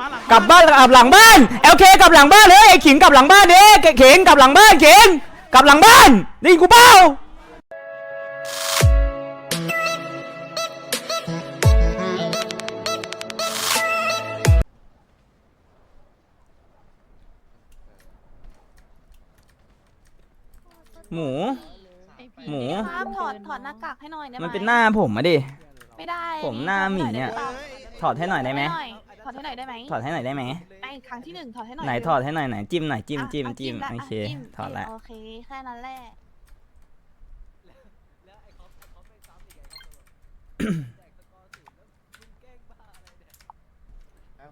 มาหลังกลับบ้านกลับหลังบ้านเอลเคกลับหลังบ้านเฮ้ยไอ้ขิงกลับหลังบ้านเด้เขิงกลับหลังบ้านเขิงกลับหลังบ้านได้ยินกูเปล่าหมู หมู ครับถอดถอดหน้ากากให้หน่อยได้ไหมมันเป็นหน้าผมอะดิ ไม่ได้ผมหน้าหมีเนี่ยถอดให้หน่อยได้ไหม ถอ ดให้หน่อยได้ไหมถอดให้หน่อยได้ไหมไอ้ครั้งที่หนึ่งถอดให้หน่อยไหนถอดให้หน่อยไหนจิ้มหน่อยจิ้มอะจิ้มอะจิ้มละโอเคจิ้มถอดละโอเคแค่นั้นแหละ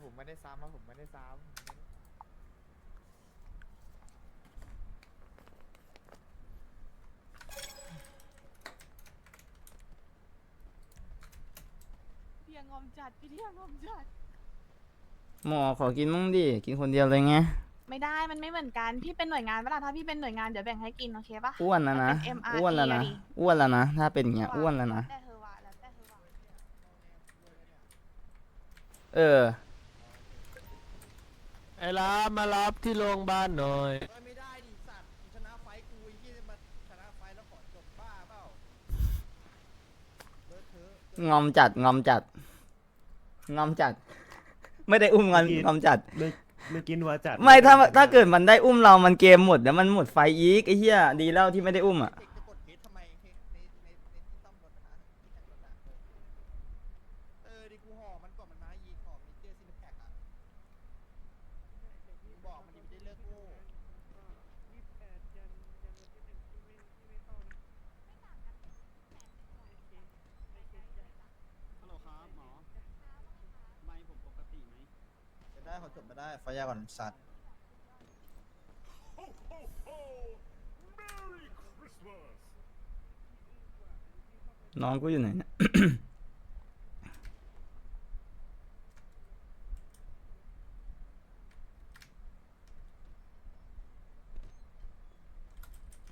ผมไม่ได้ซ้ำผมไม่ได้ซ้พี่ยังงอมจัดพี่ที่ยังงอมจัด หมอขอกินมั่งดิ กินคนเดียวเลยไง ไม่ได้มันไม่เหมือนกัน พี่เป็นหน่วยงานเวลาถ้าพี่เป็นหน่วยงานเดี๋ยวแบ่งให้กินโอเคปะ อ้วนแล้วนะมันเป็น MRE อ้วนแล้วนะ อะดิ อ้วนแล้วนะ ถ้าเป็นอย่างเงี้ย อ้วนแล้วนะ แต่เธอว่าแล้วแต่เธอว่าเออ ไอ้รับมารับที่โรงพยาบาลหน่อย ไม่ได้ดิสัตว์ชนะไฟกูยี่มาชนะไฟแล้วขอจบบ้าเปล่าเลอะเทอะงอมจัด งอมจัด งอมจัด ไม่ได้อุ้มงอมงอมจัด เมื่อเมื่อกี้นัวจัดไม่ถ้าถ้าเกิดมันได้อุ้มเรามันเกมหมดแล้วมันหมดไฟอีกไอ้เหี้ยดีแล้วที่ไม่ได้อุ้มอะ เด็กจะกดเพจทำไมในในในในที่ซ่อมรถนะที่แต่งรถอะเออดิกูห่อมันก่อนมันมายีห่อมันเจอซินแพคอะกูบอกมันดิมันได้เลิกโง่ ได้ขอจบมาได้ไฟยาก่อนสัตว์น้องกูอยู่ไหนเนี่ย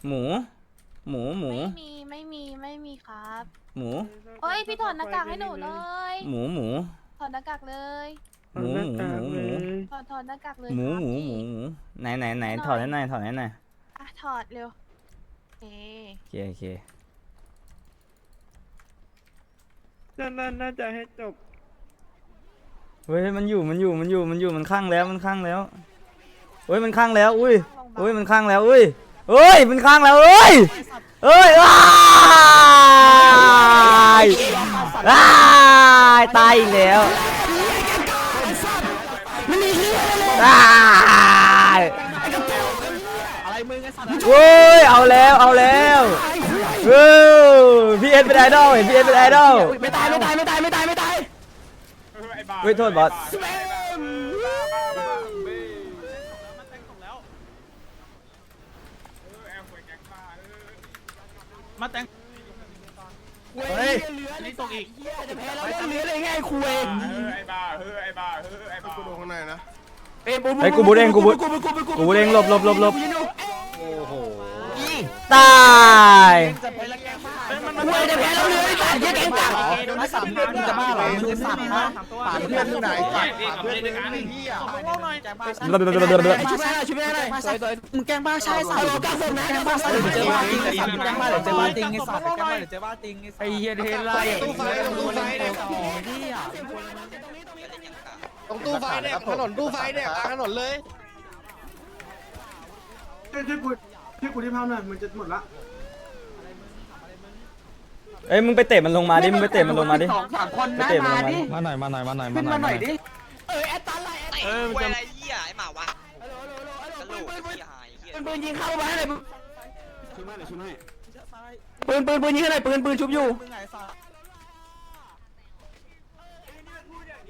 หมู หมู หมู ไม่มีไม่มีไม่มีครับหมูเฮ้ยพี่ถอดหน้ากากให้หนูเลย หมู หมูถอดหน้ากากเลย หมูหมูหมูหมูถอดถอดหน้ากากเลยหมูครับหมูพี่หมูหมูไหนไหนไหนถอดให้หน่อยถอดให้หน่อยอะถอดเร็วโอเคโอเคโอเคน่าน่าน่าจะให้จบเฮ้ยมันอยู่มันอยู่มันอยู่มันอยู่มันข้างแล้วมันข้างแล้วเฮ้ยมันข้างแล้วอุ้ยอุ้ยมันข้างแล้วอุ้ยเฮ้ยมันข้างแล้วเอ้ยเอ้ยอ้ายอ้ายตายอีกแล้ว ตายโอ้ยเอาแล้วเอาแล้วเว้ยพี่เอ็นเป็นไอดอลเห็นพี่เอ็นเป็นไอดอลไม่ตายไม่ตายไม่ตายไม่ตายไม่ตายเฮ้ยโทษบอสมาแต่งเฮ้ยนี่ตกอีกจะแพ้แล้วเหลือเลยไงคุยกูดูข้างในนะ เอ้ยบูไอ้ยกูบูทเองกูบูทกูบูทกูบูทกูเร่งหลบหลบหลบหลบ โอ้โหตายคุยจะแพ้แล้วเหลือไอ้สัตว์เหี้ยแกงจับโดนสามพันจะบ้าเหรอมึงจะสามพันป่าเพื่อนที่ไหนป่าเพื่อนที่ไหนเฮียโง่หน่อยช่วยแม่หน่อยช่วยแม่หน่อยสวยสวยมึงแกล้งบ้าใช่สัตว์กล้าส่งนะแกล้งบ้าใช่เจอบ้าจริงไอ้สัตว์แกงบ้าหรือเจอบ้าจริงไอ้สัตว์แกงบ้าหรือเจอบ้าจริงไอ้สัตว์ไอ้เหี้ยเทนไล่ตู้ไฟตรงตู้ไฟเนี่ย ตรงตู้ไฟเนี่ยถนนตู้ไฟเนี่ยกลางถนนเลย ช่วยช่วยกูช่วยกูที่ภาพหน่อยมันจะหมดละเอ้ยมึงไปเตะมันลงมาดิมึงไปเตะมันลงมาดิสองสามคนไปนะเตะมันลมางมาดิดิมาหน่อยมาหน่อยมาหน่อยขึ้นมาหน่อยดิเตะควยอะไรเหี้ยไอ้หมาวะกระโหลกไอ้เหี้ยหายเหี้ยปืนปืนยิงเข้ามาให้หน่อยปืนปืนปืนยิงให้หน่อยปืนปืนชุบอยู่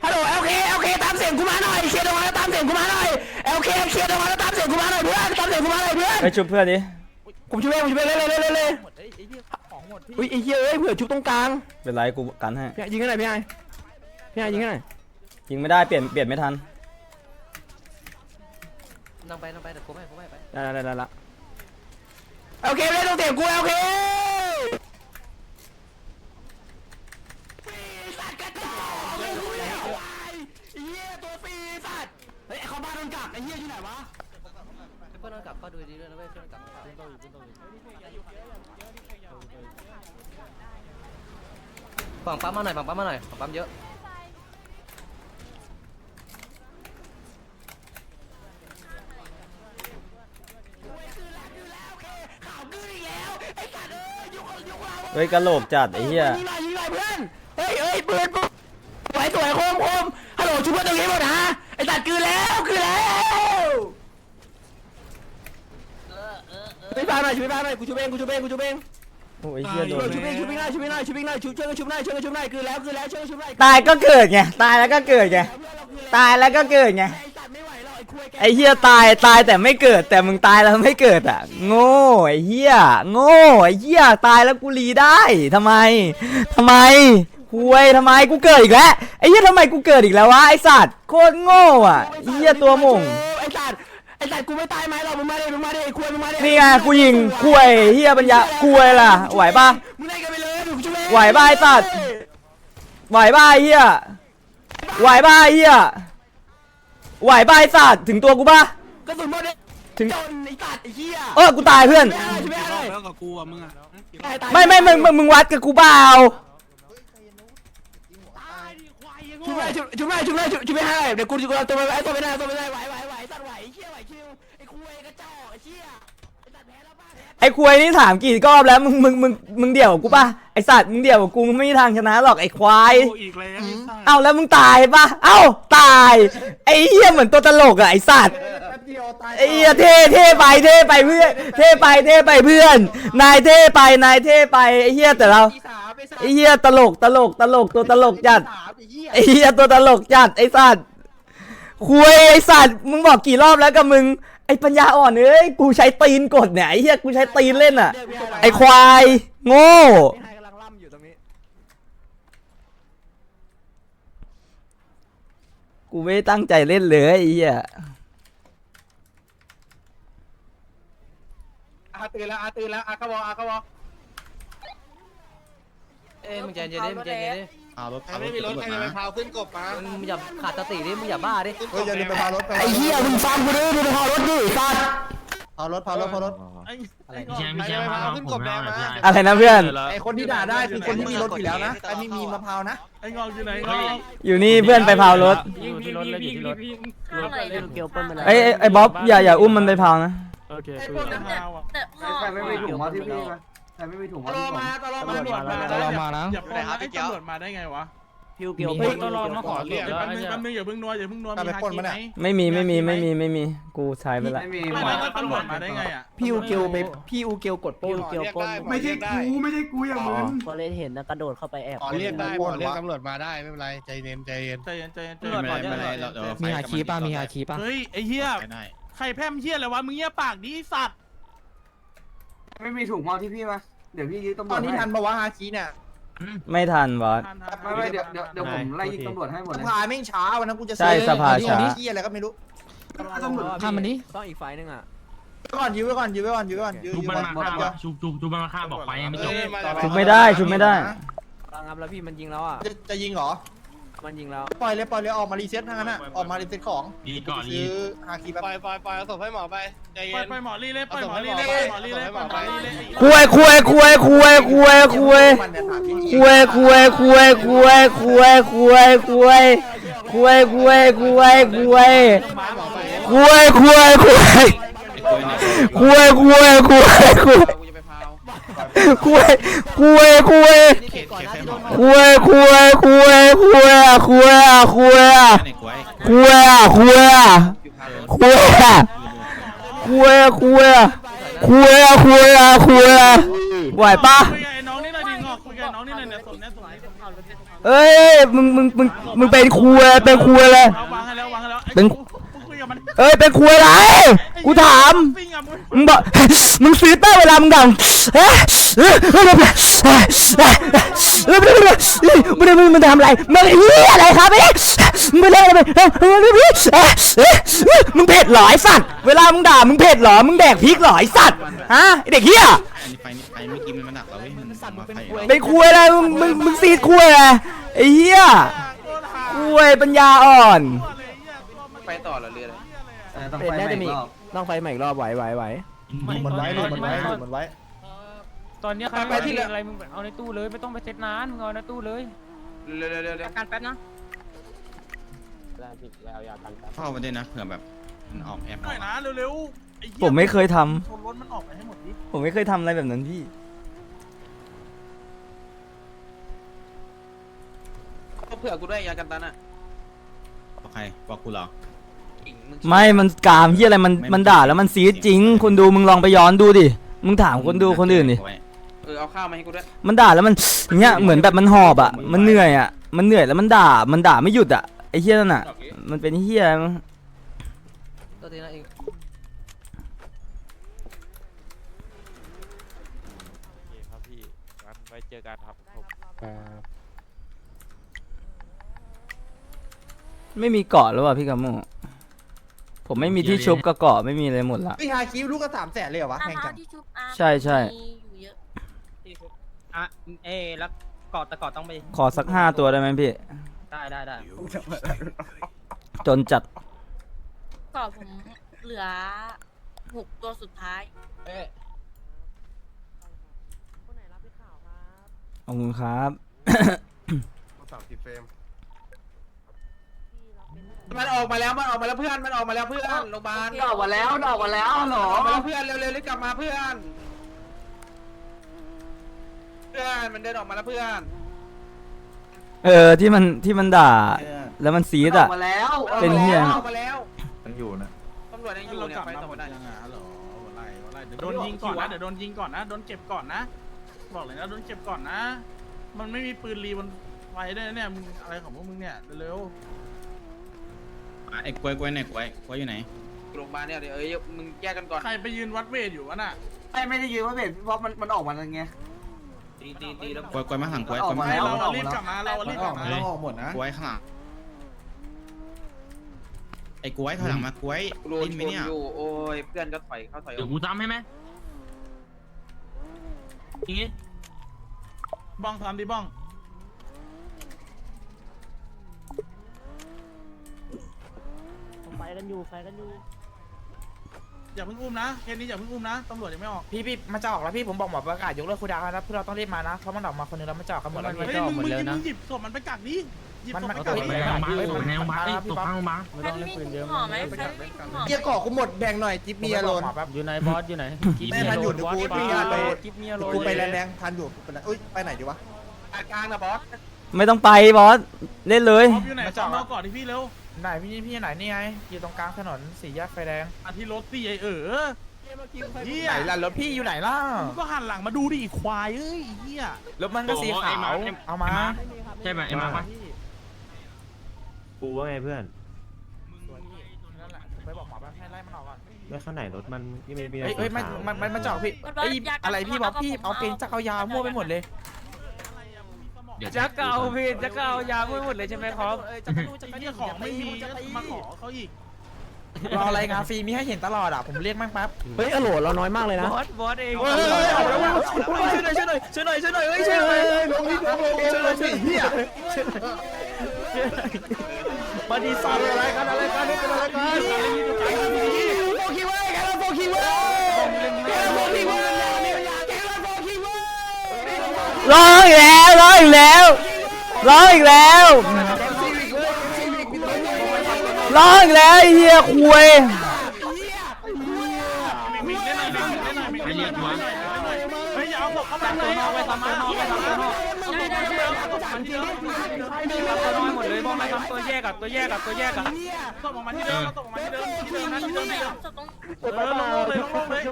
ฮัลโหลเอลเคเอลเคตามเสียงกูมาหน่อยเคลียร์ตรงนั้นแล้วตามเสียงกูมาหน่อยเอลเคเคลียร์ตรงนั้นแล้วตามเสียงกูมาหน่อยเพื่อนตามเสียงกูมาหน่อยเพื่อนไปชุบเพื่อนดิผมช่วยเองผมช่วยเองเร็วเร็วเร็วเร็วอุ้ยไอ้เหี้ยเอ้ยเผื่อชุบตรงกลางเป็นไรกูกันให้พี่ไอ้ยิงให้หน่อยพี่ไอ้พี่ไอ้ยิงให้หน่อยยิงไม่ได้เปลี่ยนเปลี่ยนไม่ทันนั่งไปนั่งไปเดี๋ยวกูไม่กูไม่ไปได้ได้ได้ละโอเคเล่นตรงเสียงกูโอเค เข้าบ้านโดนกักไอ้เหี้ยอยู่ไหนวะเพื่อนกลับก็ดูดีด้วยนะเว้ยเพื่อนกลับฝั่งปั๊มมาหน่อยู่ฝั่งปั๊มมาหน่อยฝั่งปั๊มเยอะข่ออีกแล้วไอ้สัตว์เยยุคยุคเฮ้ยกระโหลกจัดไอ้เหี้ยยิงหน่อยยิงหน่อยเพื่อนเฮ้ยเฮ้ยปืนปุ๊บสวยสวยโคมโคมฮัลโหลช่วยเพื่อนตรงนี้หมดนะ หน่อยช่วยบ้านหน่อยกูช่วยเองกูช่วยเองกูช่วยเองโอ้ยไอ้เหี้ยโดนช่วยเองช่วยเองหน่อยช่วยเองหน่อยช่วยเองหน่อยช่วยช่วยกันช่วยหน่อยช่วยกันช่วยหน่อยคือแล้วคือแล้วช่วยกันช่วยหน่อยตายก็เกิดไงตายแล้วก็เกิดไงตายแล้วก็เกิดไงไอ้สัตว์ไม่ไหวแล้วไอ้คุยแกไอ้เหี้ยตายตายแต่ไม่เกิด แต่มึงตายแล้วไม่เกิดอะ โง่ไอ้เหี้ยโง่ไอ้เหี้ยตายแล้วกูรีได้ทำไมทำไมหวยทำไมกูเกิดอีกแล้วไอ้เหี้ยทำไมกูเกิดอีกแล้ววะไอ้สัตว์โคตรโง่อะไอ้เหี้ยตัวหม่งไอ้ สัตว์ไอ้สัตว์กูไม่ตายไหมหรอกมึงมาดิมึงมาดิไอ้คุยมึงมาดินี่ไงกูยิงคุยเหี้ยปัญญาคุยล่ะ ไหวปะมึงได้กันไปเลยมึงช่วยไหวป่ะไอ้สัตว์ไหวป่ะไอ้เหี้ยไหวป่ะไอ้เหี้ยไหวป่ะไอ้สัตว์ถึงตัวกูป่ะกระสุนหมดเลยถึงจนไอ้สัตว์ไอ้เหี้ยเออกูตายเพื่อนไม่ได้ช่วยไม่ได้แล้วกับกูอะมึงอะตายตายไม่ไม่มึงมึงมึงวัดกับกูเปล่าช่วยไม่ช่วยช่วยไม่ช่วยไม่ช่วยไม่ให้เดี๋ยวกูจะกูตัวไม่ได้ตัวไม่ได้ตัวไม่ได้ไหวไหวไหวสัตว์ไหวไอ้ เหี้ยไหวคิวไอ้คุยกระจอกไอ้เหี้ยไอ้สัตว์แพ้แล้วบ้าแพ้ไอ้ควายนี่ถามกี่รอบแล้วมึงมึงมึงมึงเดี่ยวกับกูป่ะไอ้สัตว์มึงเดี่ยวกับกูมึงไม่มีทางชนะหรอกไอ้ควายกูอีกแล้วไอ้สัสเอ้าแล้วมึงตายป่ะเอ้าตายไอ้เหี้ยเหมือนตัวตลกอะไอ้สัตว์แป๊บเดียวตายไอ้เหี้ยเท่เท่ไปเท่ไปเพื่อนเท่ไปเท่ไปเพื่อน นายเท่ไปนายเท่ไปไอ้เหี้ยแต่เราที่สามไปสามไอ้เหี้ยตลกตลกตลกตัวตลกจัดสามไอ้เหี้ยไอ้เหี้ยตัวตลกจัดไอ้สัตว์ คุยไอ้สัตว์มึงบอกกี่รอบแล้วกับมึง ไอ้ปัญญาอ่อนเอ้ยกูใช้ตีนกดเนี่ยไอ้เหี้ยกูใช้ตีนเล่นอะ ไอ้ควาย โง่ พี่ไฮกำลังล่ำอยู่ตรงนี้กูไม่ได้ตั้งใจเล่นเลยไอ้เหี้ยอาตื่นแล้วอาตื่นแล้วอาขบออาขบอเอ้ยมึงใจเย็นดิมึงใจเย็นดิ ใครไม่มีรถใครจะไปพาวขึ้นกบมามึงอย่าขาดสติดิมึงอย่าบ้าดิเฮ้ยอย่าลืมไปพาวรถไปไอ้เหี้ยมึงฟังกูดิมึงไปพารถดิสัตว์พาวรถพาวรถพาวรถอะไรใครจะไปพาวขึ้นกบแดงมาอะไรนะเพื่อน ไอคนที่ด่าได้คือคนที่มีรถอยู่แล้วนะแต่ไม่มีมะพร้าวนะไอ้งอกอยู่ไหนงอกอยู่นี่เพื่อนไปพาวรถอยู่ที่รถเลยอยู่ที่รถเกี่ยวเปิ้ลไปแล้วไอ้ไอ้ไอ้บ๊อบอย่าอย่าอุ้มมันไปพาวนะโอเค ไอ้พวกนั้นเอาอะใครไม่มีถุงมาที่พี่มา ใครไม่มีถุงตมาลที่อผมมาตลอมาตำรวจมาตลอดมานะอย่าพอไอ้ตำรวจมาได้ไงวะพิวเกี่ยวเฮ้เปิ้ยลตลอดมาขอเดี๋เรียยวกแป๊บนึงแป๊บนึงอย่าเพิ่งนัวอย่าเพิ่งนัวมีฮาคิไหมไม่มีไม่มีไม่มีไม่มีกูใช้ไปละไม่มีไม่แล้วตำรวจมาได้ไงอะพี่อูเกียวไปพี่อูเกียวกดโป้พิวเกี่ยวเปิ้ลไม่ใช่กูไม่ใช่กูอย่างมึงพอเล่นเห็นนะกระโดดเข้าไปแอบขอเรียกได้ขอเรียกตำรวจมาได้ไม่เป็นไรใจเย็นใจเย็นใจเย็นใจเย็นใจตำรวจเย็นก่อนจะมีฮาคีป่ะมีฮาคีป่ะเฮ้ยไอ้เหี้ยใครแพร่มเหี้ยอะไรวะมึงเหี้ยปากดีสัตว์ ไม่มีถุงมาที่พี่มาเดี๋ยวพี่ยืมตำรตวอจนนี้ให้ทันปะวะฮาคีเนี่ยไม่ทันบอส ไม่ไม่เดี๋ยวเดี๋ยวเดี๋ยวผมไล่ยิงตำรวจให้หมดสเลยภาแม่งช้าวันนั้นกูจะใช่สภาช้าที่อะไรก็ไม่รู้ตำรวจข้ามมันนี้ต้องอีกไฟนึงอะก่อนยื้อไว้ก่อนยื้อไว้ก่อนยื้อไว้ก่อนยื้อชุบยื้อมันไว้มาก่อนฆ่าชุบชุบชุบมันมาฆ่าบอกไฟยังไม่จบ ชุบไม่ได้ชุบไม่ได้ฟังครับแล้วพี่มันยิงแล้วอะจะจะยิงเหรอ มันยิงแล้วปล่อยเลยปล่อยเลยออกมารีเซ็ตทั้งนั้นอะออกมารีเซ็ตของดีก่อนดีซื้อฮาคีแบบ ปล่อยปล่อยปล่อยเอาศพให้หมอไปใจปล่เย็อยนปล่อยหมอรีเลยปล่อยหมอรีเลยปล่อยหมอรีเลยปล่อยหมอรีเลยคุยคุยคุยคุยคุยคุยมันเนี่ยถามพี่คุยคุยคุยคุยคุยคุยคุยคุยคุยคุยคุยคุยคุยคุยคุยคุยคุย คุยคุยคุยคุยนี่เขตก่อนนะที่โดนคุยคุยคุยคุยคุยคุยคุยคุยคุยคุยคุยคุยคุยคุยไหวปะคุยกับน้องนี่หน่อยดิงอกคุยกับน้องนี่หน่อยเนี่ยสมเนี่ยสมเนี่ยเอ้ยมึงมึงมึงมึงเป็นคุยเป็นคุยเลยเอาวางให้แล้ววางให้แล้วเป็นคุยกับมัน เอ้ยเป็นควยไรกูถามมึงบอก มึงซื้อแป้งเวลามึงดังเฮ้ยเฮ้ยเฮ้ยเฮ้ยเฮ้ยเฮ้ยเฮ้ยมึงมึยมึงทำอะไรมึงเฮียอะไรครับเนี่ยมึงไปเล่นอะไรไปเฮ้ยเฮ้ยเฮ้ยเฮ้ยเฮ้ยมึงเผ็ดเหรอไอ้สัตว์เวลามึงด่ามึงเผ็ดเหรอมึงแดกพริกเหรอไอ้สัตว์ฮะไอ้เด็กเฮียอันนี้ไฟนี่ไฟเมื่อกี้มันมันหนักแล้วเว้ยมันสั่นมาไฟอะเป็นควยอะไรมึงมึงมึงซีดควยอะไรไอ้เฮียโคตรหาควยปัญญาอ่อน ไปต่อเหรอเรือ ต้องเป็นไฟน่าใหม่จะมีอีกรอบต้องไฟใหม่อีกรอบไหวไหวไหวมันไว้เลยมันไว้มันไว้ ตอนเนี้ยใครไม่มีอะไรมึงเอาในตู้เลยไม่ต้องไปเซ็ตนานมึงเอาในตู้เลยเร็วเร็วเร็วเร็วการแป๊บนะเข้ามาด้วยนะเผื่อแบบมันออกแอปหน่อยนะเร็วๆไอ้เหี้ยผมไม่เคยทำชนรถมันออกไปให้หมดดิผมไม่เคยทำอะไรแบบนั้นพี่ เผื่อกูด้วยยากันตันอะบอกใครบอกกูเหรอ ไม่มันกามที่อะไรมันไม่มันด่าแล้วมันซีดจริงคุณดูมึงลองไปย้อนดูดิ มึงถามคนดูคนอื่นดิไว้เออเอาข้าวมาให้กูด้วยมันด่าแล้วมันอย่างเงี้ยเหมือนแบบมันหอบอะ มันเหนื่อยอะ มันเหนื่อยแล้วมันด่า มันด่าไม่หยุดอะ ไอ้เฮี้ยนั่นอะ มันเป็นเฮี้ยมั้งตัวทีนะเองครับพี่งั้นไว้เจอกันครับผมไม่มีเกาะแล้วอะพี่กาโม ผมไม่มีที่ชุบกับเกาะไม่มีอะไรหมดละ พี่ฮาคิวลูกก็สามแสนเลยเหรอวะแพงจังที่ชุบอาใช่ใช่อยู่เยอะอะเอแล้วกอดตะกอดต้องไปขอสักห้าตัวได้ไหมพี่ ได้ได้ได้จนจัดกรอบผมเหลือหกตัวสุดท้ายขอบคุณครับ สามสิบเฟรม มันออกมาแล้วมันออกมาแล้วเพื่อนมันออกมาแล้วเพื่อนโรงพยาบาลออกมาแล้วออกมาแล้วเหรอออกมาแล้วเพื่อนเร็วๆรีบกลับมาเพื่อน เพื่อนมันเดินออกมาแล้วเพื่อนเออที่มันที่มันด่า แล้วมันซีดอออะกมาแล้วเป็นเหี้ย ออกมาแล้วยังอยู่นะตำรวจยังอยู่เราเนี่ยกลับไปมาต่อหมดได้ยังไงฮัลโหลอะไรอะไรเดี๋ยวโดนยิงก่อนนะเดี๋ยวโดนยิงก่อนนะโดนเก็บก่อนนะ บอกเลยนะโดนเก็บก่อนนะ มันไม่มีปืนรีบนไฟด้วยนะเนี่ยมึงอะไรของพวกมึงเนี่ยเร็วอะ ไอ้กล้วยกล้วยไหนกล้วยกล้วยอยู่ไหนโรงพยาบาลเนี่ยเดี๋ยวเอ้ยมึงแยกกันก่อนๆใครไปยืนวัดเวทอยู่วะน่ะไม่ไม่ได้ยืนว่าเบ็ดเพราะมันมันออกมาแล้วไง ตีตีตีแล้วกล้วยกล้วยมาหลังกล้วยออกกล้วยมามาหแล้ลัวงเรารีบกลับมาเรารีบกลับมาต้องออกหมดนะกล้วยข้างหลังไอ้กล้วยถอยหลังมากล้วยโดนดิ้นไหมชนเนี่ยอยู่โอ้ยเพื่อนก็ถอยเข้าถอยอเดี๋ยอวกกูจำให้ไหมบ้องทำดิบ้อง ไฟ กันอยู่ไฟกันอยู่อย่าเพิ่งอุ้มนะเคสนี้อย่าเพิ่งอุ้มนะตำรวจยังไม่ออกพี่พี่มันจะออกแล้วพี่ผมบอกหมอประกาศยกเลิกคูดาวนะเพื่อเราต้องรีบมานะเพราะมันออกมาคนนึงแล้วมันจะออกกันหมดแล้วมันเฮ้ยจะอมึองกหมดมึงเลยนะมึงหยิบศพมันไปกักดิหยิบมันศพมันไปก็กักไม่ดิได้ตกในโรงพยาบาลตกข้างโรงพยาบาลไม่ต้องเล่นปืนเยอะหอมไหมใครมีหอมเกียร์เกาะกูหมดแบ่งหน่อยจิ๊บมีอารมณ์อยู่ไหนบอสอยู่ไหนไม่ทันอยู่เดี๋ยวกูวิ่งงานไปกิฟมีอารมกูณ์ไปแลนแดงทันอยู่ไปไหนอุ้ยไปไหนดีวะกลางนะบอสไม่ต้องไปบอสเล่นเลยพร้อมอยู่ไหนจอดรอก่อนที่พี่เร็ว ไหนพี่พี่ไหนนี่ไงอยู่ตรงกลางถนนสี่แยกไฟแดงอาที่รถตีไอเออเฮียไหนล่ะรถพี่อยู่ไหนล่ะมึงก็หันหลังมาดูดิไอ้ควายเอ้ยไอ้เฮียรถมันก็สีขาวเอามาใช่ไหมไอ้มาปะกูว่าไงเพื่อนนั่นแหละไปบอกหมอให้ไล่มันออกก่อนแล้วข้างไหนรถมันยังมีมีเฮ้ยเฮ้ยมันมันมันมันจะออกพี่เฮ้ยอะไรพี่บอกพี่เอาเป็นจักรยานมั่วไปหมดเลยเดี๋ยวจะเก่าพี่จะเก่ายาไม่หมดเลยใช่ไหมครับเออจะกระดูจะไอ้กระเฮียดูของไม่มีจะตีมาขอเขาอีกรอรายงานฟรีมีให้เห็นตลอดอะผมเรียกมั่งแป๊บเฮ้ยอโหลเราน้อยมากเลยนะบอสบอสเองเฮ้ยเฮ้ยเอาแล้วว่ะช่วยหน่อยช่วยหน่อยช่วยหน่อยช่วยหน่อยเฮ้ยช่วยหน่อยลงนี่ลงลงช่วยหน่อยช่วยเฮียมาดีซ่อนอะไรกันอะไรกันนี่เป็นอะไรกันโฟคิวเว้ยแกโฟคิวเว้ยแกโฟคิวเว้ยแกโฟคิวเว้ยร้องอีกแล้วร้ องอีกแล้วร้องอีกแล้วร้องอีกแล้วไอ้เฮียคุยมิงเล่นหน่อยมิงเล่นหน่อยมิงเล่นหน่อยมิงเล่นหน่อยเฮ้ยอย่าเอาบอกเข้ามาเลยเอาไปทำตัวนอกไปทำตัวนอกได้ได้ได้มันเยอะตัวน้อยหมดเลยบอกมาทำตัวแยกกับตัวแยกกับตัวแยกกับส่งออกมาที่เดิมส่งออกมาที่เดิมที่เดิมนะที่เดิมที่เดิมศพตรงเออลงเลยลงเลย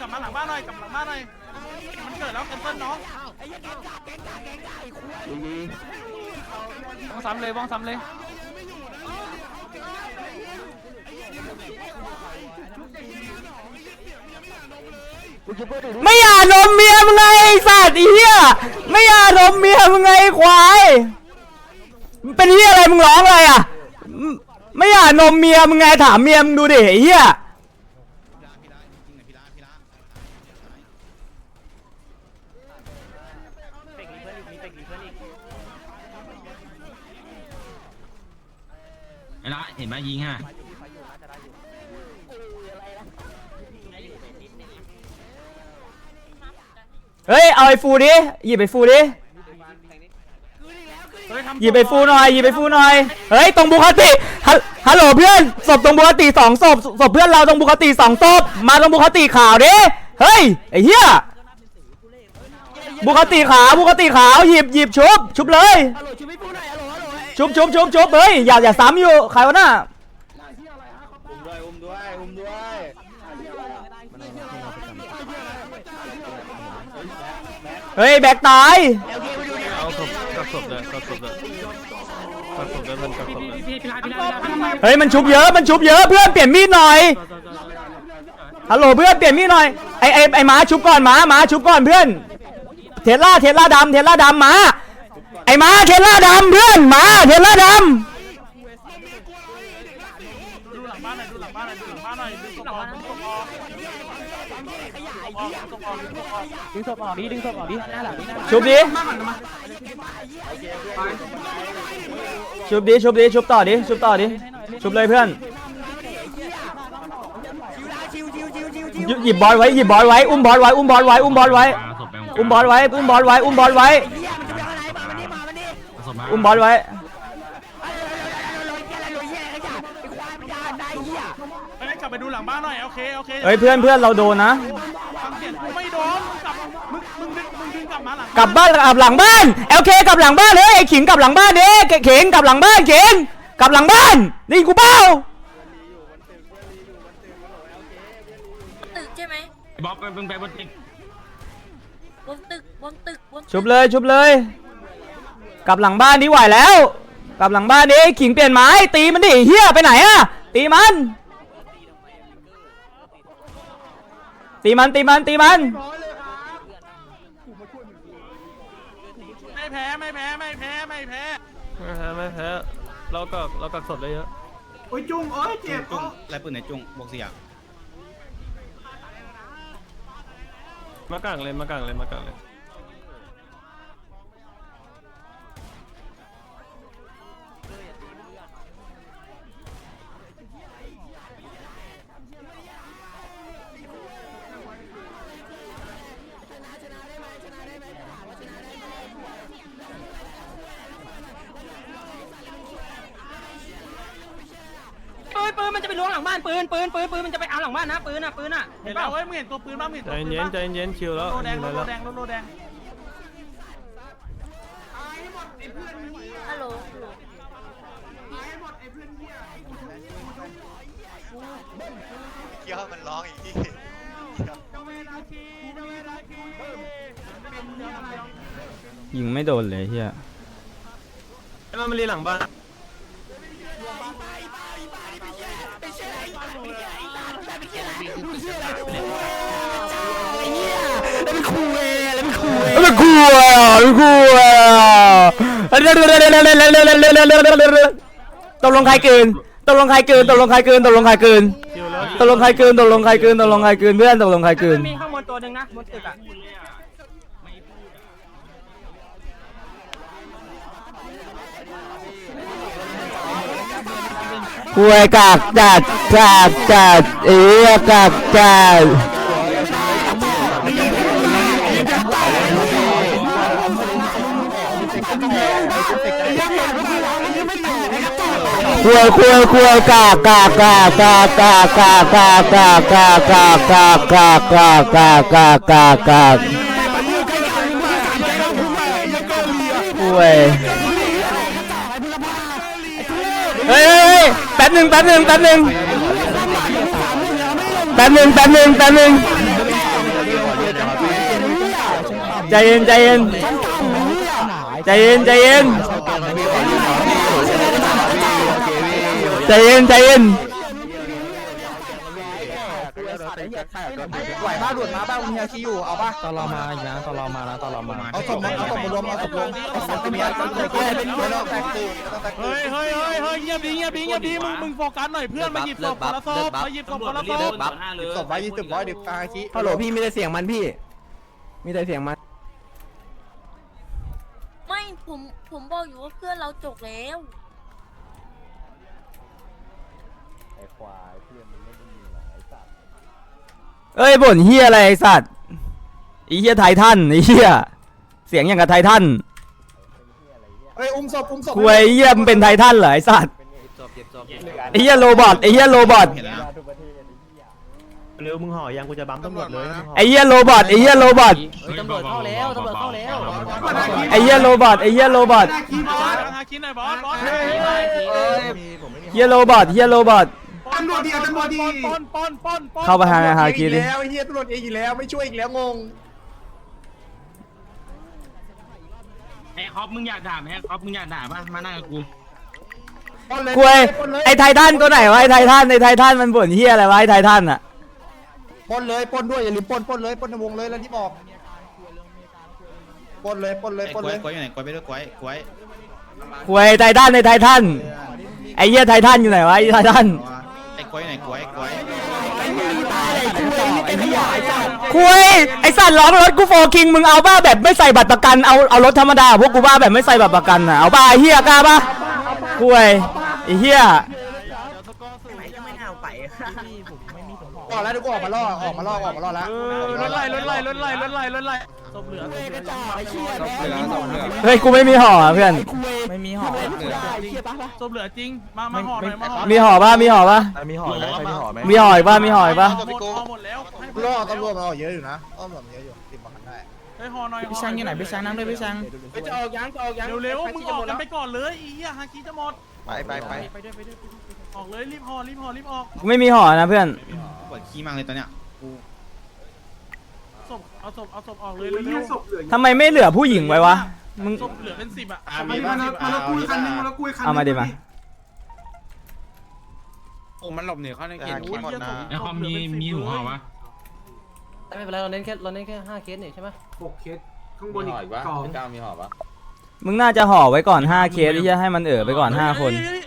กลับมาหลังบ้านหน่อยกลับหลังบ้านหน่อย มันเกิดแล้วแคนเซิลน้องบ้องซ้ำเลยบ้องซ้ำเลยไม่อยากนมเมียมึงไงไอ้สัตว์ไอ้เหี้ยไม่อยากนมเมียมึงไงไอ้ควายมึงเป็นเหี้ยอะไรมึงร้องอะไรอะมึงไม่อยากนมเมียมึงไงถามเมียมึงดูดิไอ้เหี้ย ไหมยิงฮะเฮ้ย เอาไอ้ฟูดิ หยิบไปฟูดิ หยิบไปฟูหน่อย หยิบไปฟูหน่อย เฮ้ย ตรงบุคติฮัลโหลเพื่อน ศพตรงบุคติสองศพ ศพเพื่อนเราตรงบุคติสองศพ มาตรงบุคติขาวดิ เฮ้ย ไอ้เหี้ย บุคติขาว บุคติขาว หยิบหยิบชุบ ชุบเลยฮัลโหลชุบไอ้ฟูหน่อยฮัลโหล ชุบชุบชุบเฮ้ยอย่าอย่าซ้ำอยู่ใครวะน่ะอุ้มด้วยอุ้มด้วยเฮ้ยแบกตายเอาศพกักศพเลยกักศพเลยกักศพเลยมันกักศพเลยพี่พี่ลาพี่ลาพี่ลาเฮ้ยมันชุบเยอะมันชุบเยอะเพื่อนเปลี่ยนมีดหน่อยฮัลโหลเพื่อนเปลี่ยนมีดหน่อยไอไอไอหมาชุบก่อนหมาหมาชุบก่อนเพื่อน เทสล่าเทสล่าดำเทสล่าดำหมา ไอหมาเทสล่าดำเพื่อนหมาเทสล่าดดูหลังบ้านหน่อยดูหลังบ้านหน่อยดูหลังบ้านหน่อยดูศพออกดูศพออกดูศพออกดูศพออกดึงศพออกดิดึงศพออกดิหน้าหลังดิหน้าหลังำชุบดิชุบดิชุบดิชุบต่อดิชุบต่อดิชุบเลยเพื่อนหยิบหยิบบอลไว้หยิบบอลไว้อุ้มบอลไว้อุ้มบอลไว้อุ้มบอลไว้ อุ้มบอลไว้ อุ้มบอลไว้ อุ้มบอลไว้ อุ้มบอลไว้เฮ้ยกลับไปดูหลังบ้านหน่อยโอเคโอเคเฮ้ยเพื่อนเพื่อนเราโดนนะ ฟังเสียงกูไม่โดนกลับมึงมึงดึงมึงดึงกลับมาหลังกลับบ้านกลับหลังบ้านเอลเคกลับหลังบ้านเฮ้ยไอ้ขิงกลับหลังบ้านเด้เข็งกลับหลังบ้านเข็งกลับหลังบ้านนี่กูเป้าตึกใช่ไหมบ๊อบเป็นไปบนตึกบนตึกบนตึกบนชุบเลยชุบเลย กลับหลังบ้านนี่ไหวแล้ว กลับหลังบ้านดิขิงเปลี่ยนไม้ตีมันดิเฮียไปไหนอะตีมัน ตีมันตีมันตีมันไม่แพ้ไม่แพ้ไม่แพ้ไม่แพ้ไม่แพ้ไม่แพ้เรากักเรากักศพได้เยอะจุ้งไรปืนไหนจุ้งบอกเสียมากางเลยมากางเลยมากางเลย เห็เห็นนเปเปล่าล่าเฮ้ยมึงเห็นตัวปืนบ้างมึงเห็นใจตัวปืนเย็นบ้างใจเย็นชิวแล้วโลแดงอยู่โลไหนแดแล้วงโลแดงฮัลโหลเคี้ยวมันร้องอีกทียิงไม่โดนเลยเฮียไอ้มันมารีหลังบ้าน ไม่กลัวไม่กลัวตกลงใครเกินตกลงใครเกินตกลงใครเกินตกลงใครเกินตกลงใครเกินตกลงใครเกินตกลงใครเกินเพื่อนตกลงใครเกินมีข้างบนตัวหนึ่งนะบนตึกอะ กวยกากจัดกากจัดเอียกากจัดกวยกวยกวยกากกากกากกากกากกากกากกากกากกากกากกากกากกากกากกากกากกวยเฮ้ย ป๊บหนึ่งแป๊บหนึ่งแป๊บหนึ่งแป๊บหนึ่งแป๊บหนึ่งแป๊บหนึ่งใจเย็นใจเย็นใจเย็นใจเย็นใจเย็นใจเย็น ไหวมาดูดมาบ้างมีอาชีอยู่เอาป่ะตอนเรามาอีกนะตอนเรามานะตอนเรามาเอาศพเอาศพมารวมเอาศพลงเอาศพมีอาชีพเลยไม่ต้องแตกตื่นไม่ต้องแตกตื่เฮ้นยเฮ้ยเฮ้ยเฮ้ยเงียบดีเงียบดีเงียบดีมึงมึงโฟกัสหน่อยเพื่อนมาหยิบศพคนละศพมาหยิบศพคนละศพศพไว้ยี่สิบร้อยเด็กตาอาชีฮัลโหลพี่มีแต่เสียงมันพี่ มีแต่เสียงมันไม่ผมผมบอกอยู่ว่าเพื่อนเราจบแล้วเอ้ ยบ่นเฮียอะไรไอ้สัตว์ไอ้เหี้ยไททันไอ้เหี้ยเสียงอย่างกับไททันเฮ้ยอุ้มศพอุ้มศพคุยไอ้เหี้ยมันเป็นไททันเหรอไอ้สัตว์จบเก็บจบไอ้เหี้ยโรบอทไอ้เหี้ยโรบอทเห็นแล้วเร็วมึงห่อยังกูจะบัมตำรวจเลยมึงห่อไอ้เหี้ยโรบอทไอ้เหี้ยโรบอทเฮ้ยตำรวจเข้าแล้วตำรวจเข้าแล้วไอ้เหี้ยโรบอทไอ้เหี้ยโรบอทฮาคินหน่อยบอสบอสเหี้ยโรบอทเหี้ยโรบอท ตำรวจดีตำรวจดีปอนปอนปอนปอนเข้าไปหาฮาคิดิแล้วไอ้เหี้ยตำรวจเองอีกแล้วไม่ช่วยอีกแล้วงงไอ้คอปมึงอยากด่าไหมคอปมึงอยากด่าป่ะมานั่งกับกูคุยไอ้ไททันตัวไหนวะไอ้ไททันไอ้ไททันมันบ่นเหี้ยอะไรวะไอ้ไททันอะปล้นเลยปล้นด้วยอย่าลืมปล้นปล้นเลยปล้นในวงเลยแล้วที่บอกปล้นเลยปล้นเลยปนกล้เลยกวยอยู่ไหนกวยไปด้วยกวยกวยคุยไททันไอ้ไททันไอ้เหี้ยไททันอยู่ไหนวะไอ้ไททัน ไอ้กล้วยอยู่ไหนกล้วยกล้วยคุยไอ้สัตว์ล้อมรถกูโฟกิงมึงเอาบ้าแบบไม่ใส่บัตรประกันเอาเอารถธรรมดาพวกกูบ้าแบบไม่ใส่บัตรประกันน่ะเอาบ้าไอ้เหี้ยกล้าปะคุยไอ้เหี้ย ออกแล้วเดี๋ยวกูออกมาล่อออกมาล่อออกมาล่อแล้วรถไล่รถไล่รถไล่รถไล่รถไล่ศพเหลือศพเหลือเฮ้ยกูไม่มีห่ออะเพื่อน ไม่มีหอศพเหลือจริง มา มาห่อหน่อย มาห่อมีห่อป่ะมีห่อป่ะมีห่อไหมมีห่อไหมมีห่ออีกป่ะมีห่ออีกป่ะหมดห่อหมดแล้วให้ล่อตำรวจมาออกเยอะอยู่นะตำรวจมาเยอะอยู่ติดมาขันได้ให้ห่อหน่อยพี่ช้างอยู่ไหนพี่ช้างนั่งด้วยพี่ช้างจะออกยังจะออกยังเร็วๆมึงออกกันไปก่อนเลยอีอะฮาคิจะหมดไปไปไป ออกเลยรีบห่อรีบห่อรีบออกกูไม่มีห่อนะเพื่อน ปวดขี้มากเลยตอนเนี้ยกูศพเอาศพเอาศพออกเลยเร็วๆทำไมไม่เหลือผู้หญิงไว้วะ มึง ศพเหลือเป็นสิบอะมีบ้านมาละกุยคันนึงมาละกุยคันเอามาดิมา โอ้มันหลบหนีเข้าในเขตหมดนะไอ้คอมมีมีหัววะไม่เป็นไรเราเน้นแค่เราเน้นแค่ห้าเคสนี่ใช่ไหมข้างบนอีกสอง มึงน่าจะห่อไว้ก่อน5เคสที่จะให้มันเอ่อไปก่อน5คนเฮ้ย